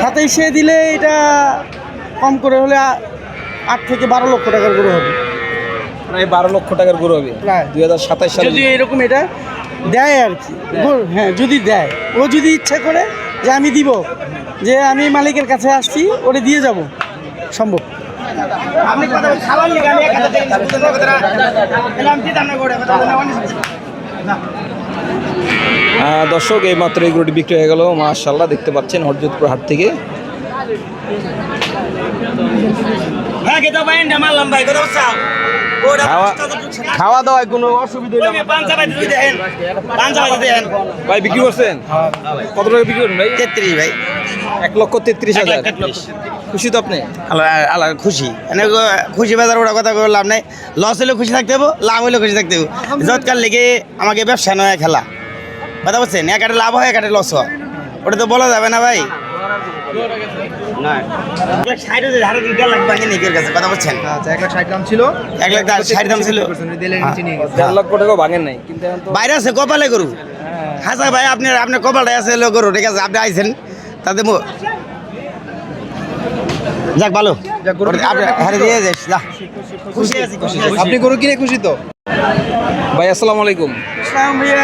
সাতাইশে দিলে এটা কম করে হলে আট থেকে বারো লক্ষ টাকার গরু হবে। প্রায় বারো লক্ষ টাকার গরু হবে। প্রায়। দুই হাজার সাতাশ সালে যদি এরকম এটা দেয় আর কি। হ্যাঁ যদি দেয়। ও যদি ইচ্ছা করে যে আমি দিব যে আমি মালিকের কাছে আসছি ওরে দিয়ে যাব। সম্ভব। দর্শক এই মাত্র এই গরুটি বিক্রি হয়ে গেল। মাশাল্লাহ দেখতে পাচ্ছেন হরজতপুর হাট থেকে। খাওয়া দাওয়ায় কোনো অসুবিধা ভাই বিক্রি করছেন? কত টাকা বিক্রি করেন ভাই? তেত্রিশ ভাই। এক লক্ষ তেত্রিশ হাজার। খুশি তো আপনি? আল্লাহ খুশি। মানে খুশি বাজার ওটা কথা লাভ নাই। লস হলেও খুশি থাকতে হব লাভ হলেও খুশি থাকতে হব যৎকাল লেগে আমাকে ব্যবসা নয় খেলা। কথা বলছেন? এক একটা লাভ হয় এক একটা লস হয়। ওটা তো বলা যাবে না ভাই। বলছেন? আচ্ছা বাইরে আছে কপালে গরু। হাসা ভাই আপনি আপনার কপালটাই আছে গরু ঠিক আছে? আপনি আইছেন। তাতে মো যাক ভালো। আপনি গরু কিনে খুশি তো? ভাই আসসালামু আলাইকুম। আসসালাম ভাইয়া।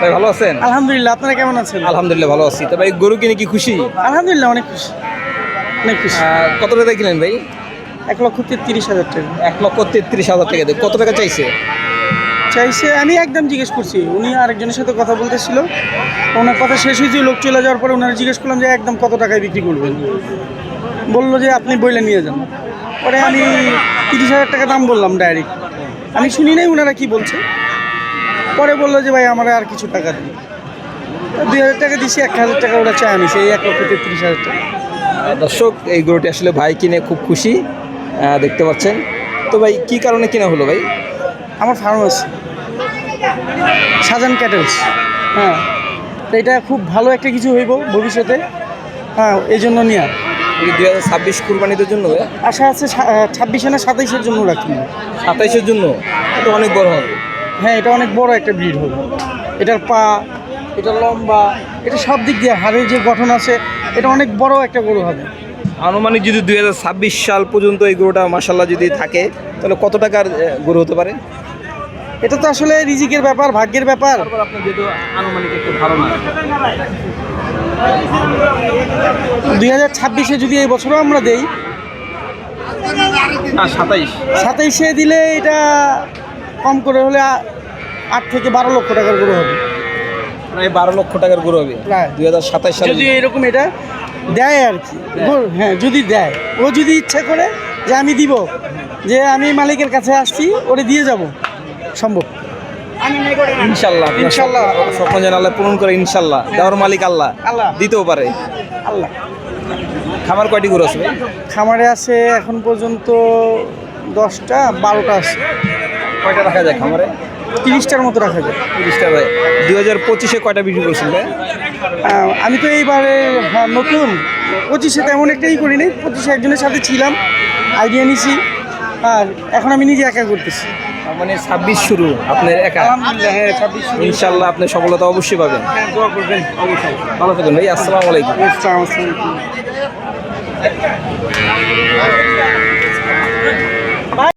ভাই ভালো আছেন? আলহামদুলিল্লাহ আপনারা কেমন আছেন? আলহামদুলিল্লাহ ভালো আছি। তো ভাই গরু কিনে কি খুশি? আলহামদুলিল্লাহ অনেক খুশি। অনেক খুশি। কত টাকা কিনেন ভাই? এক লক্ষ তেত্রিশ হাজার টাকা। এক লক্ষ তেত্রিশ হাজার টাকা দিয়ে। কত টাকা চাইছে? চাইছে আমি একদম জিজ্ঞেস করছি। উনি আরেকজনের সাথে কথা বলতেছিল। ওনার কথা শেষ হয়েছে লোক চলে যাওয়ার পরে ওনারা জিজ্ঞেস করলাম যে একদম কত টাকায় বিক্রি করবেন? বলল যে আপনি বইলে নিয়ে যান। পরে আমি তিরিশ হাজার টাকা দাম বললাম ডাইরেক্ট আমি শুনি নাই ওনারা কি বলছে। পরে বলল যে ভাই আমার আর কিছু টাকা দিন। দুই হাজার টাকা দিছি এক হাজার টাকা ওরা চাই আমি সেই এক লক্ষ তেত্রিশ হাজার টাকা। দর্শক এই গরুটি আসলে ভাই কিনে খুব খুশি দেখতে পাচ্ছেন। তো ভাই কি কারণে কিনা হলো ভাই? আমার ফার্মাসি সাজান ক্যাটেলস হ্যাঁ তো এটা খুব ভালো একটা কিছু হইব ভবিষ্যতে। হ্যাঁ এই জন্য নিয়ে। দুই হাজার ছাব্বিশ কুরবানিদের জন্য? আশা আছে ছাব্বিশে না সাতাইশের জন্য রাখি। সাতাইশের জন্য? এটা অনেক বড় হবে। হ্যাঁ এটা অনেক বড় একটা ব্রিড হবে। এটার পা এটা লম্বা এটা সব দিক দিয়ে হাড়ের যে গঠন আছে এটা অনেক বড় একটা গরু হবে। আনুমানিক যদি দুই হাজার ছাব্বিশ সাল পর্যন্ত এই গরুটা মাসাল্লাহ যদি থাকে তাহলে কত টাকার গরু হতে পারে? এটা তো আসলে রিজিকের ব্যাপার ভাগ্যের ব্যাপার। আনুমানিক একটু ধারণা দুই হাজার ছাব্বিশে যদি এই বছরও আমরা দেই সাতাইশ। সাতাইশে দিলে এটা কম করে হলে আট থেকে বারো লক্ষ টাকার গরু হবে। প্রায় বারো লক্ষ টাকার গরু হবে। প্রায়। দুই হাজার সাতাশ সালে যদি এরকম এটা দেয় আর কি। হ্যাঁ যদি দেয়। ও যদি ইচ্ছা করে যে আমি দিব যে আমি মালিকের কাছে আসছি ওরে দিয়ে যাব। সম্ভব। ইনশাল্লাহ ইনশাল্লাহ। স্বপ্ন- স্বপ্ন যেন আল্লাহ পূরণ করে ইনশাল্লাহ। দেওয়ার মালিক আল্লাহ। আল্লাহ। দিতেও পারে। আল্লাহ। খামার কয়টি গরু আছে খামারে আছে এখন পর্যন্ত দশটা বারোটা আছে। কয়টা রাখা যায় খামারে? তিরিশটার মতো রাখা যায়। তিরিশটা ভাই। দুই হাজার পঁচিশে কয়টা বিক্রি করছেন ভাই? আমি তো এইবারে হ্যাঁ, নতুন। পঁচিশে তেমন একটাই করিনি পঁচিশে একজনের সাথে ছিলাম আইডিয়া নিছি আর এখন আমি নিজে একা করতেছি। মানে ছাব্বিশ শুরু আপনার একা? আলহামদুলিল্লাহ হ্যাঁ ছাব্বিশ ইনশাল্লাহ আপনি সফলতা অবশ্যই পাবেন। দোয়া করবেন অবশ্যই। ভালো থাকুন ভাই আসসালামু আলাইকুম। আসসালামু আলাইকুম।